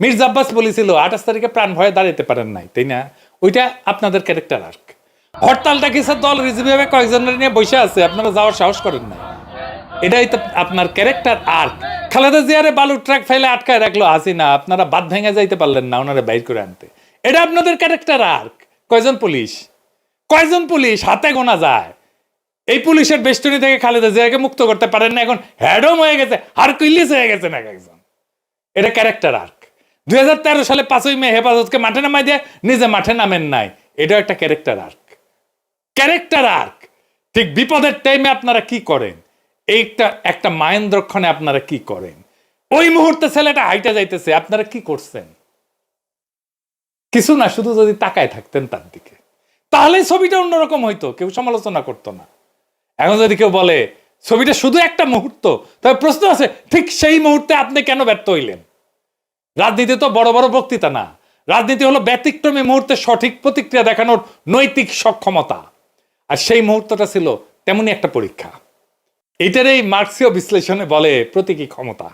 মির্জা আব্বাস বলেছিল, আঠাশ তারিখে প্রাণ ভয়ে দাঁড়াতে পারেন নাই, তাই না? ওইটা আপনাদের ক্যারেক্টার আর্ক হরতালটা স্যার দল রিজিভাবে কয়েকজনের নিয়ে বসে আছে, আপনারা যাওয়ার সাহস করেন না এটাই তো আপনার ক্যারেক্টার আর্ক খালেদা জিয়ারে বালুর ট্রাক ফেলে আটকায় রাখল হাসিনা, আপনারা বাদ ভেঙে যাইতে পারলেন না ওনারা বাইর করে আনতে। এটা আপনাদের ক্যারেক্টার আর্ক কয়জন পুলিশ? কয়জন পুলিশ হাতে গোনা যায়? এই পুলিশের বেষ্টনী থেকে খালেদা জিয়াকে মুক্ত করতে পারেন না, এখন হ্যাডম হয়ে গেছে আর কুইলিস হয়ে গেছে না একজন? এটা ক্যারেক্টার আর্ক দুই হাজার তেরো সালে পাঁচই মে হেফাজতকে মাঠে নামাই দিয়ে, নিজে মাঠে নামেন নাই। এটাও একটা ক্যারেক্টার আর্ক ক্যারেক্টার আর্ক ঠিক বিপদের টাইমে আপনারা কি করেন? এইটা একটা মায়েন্দ্রক্ষণে আপনারা কি করেন? ওই মুহূর্তে ছেলেটা হাইটা যাইতেছে, আপনারা কি করছেন? কিছু না, শুধু যদি তাকায় থাকতেন তার দিকে। তাহলে ছবিটা অন্যরকম হইতো, কেউ সমালোচনা করতো না। এখন যদি কেউ বলে, ছবিটা শুধু একটা মুহূর্ত তবে প্রশ্ন আছে, ঠিক সেই মুহূর্তে আপনি কেন ব্যর্থ হইলেন? রাজনীতি তো বড় বড় বক্তৃতা না। রাজনীতি হলো ব্যতিক্রমী মুহূর্তে সঠিক প্রতিক্রিয়া দেখানোর নৈতিক সক্ষমতা। আর সেই মুহূর্তটা ছিল তেমনই একটা পরীক্ষা। এটার এই মার্ক্সীয় বিশ্লেষণে বলে প্রতীকী ক্ষমতা।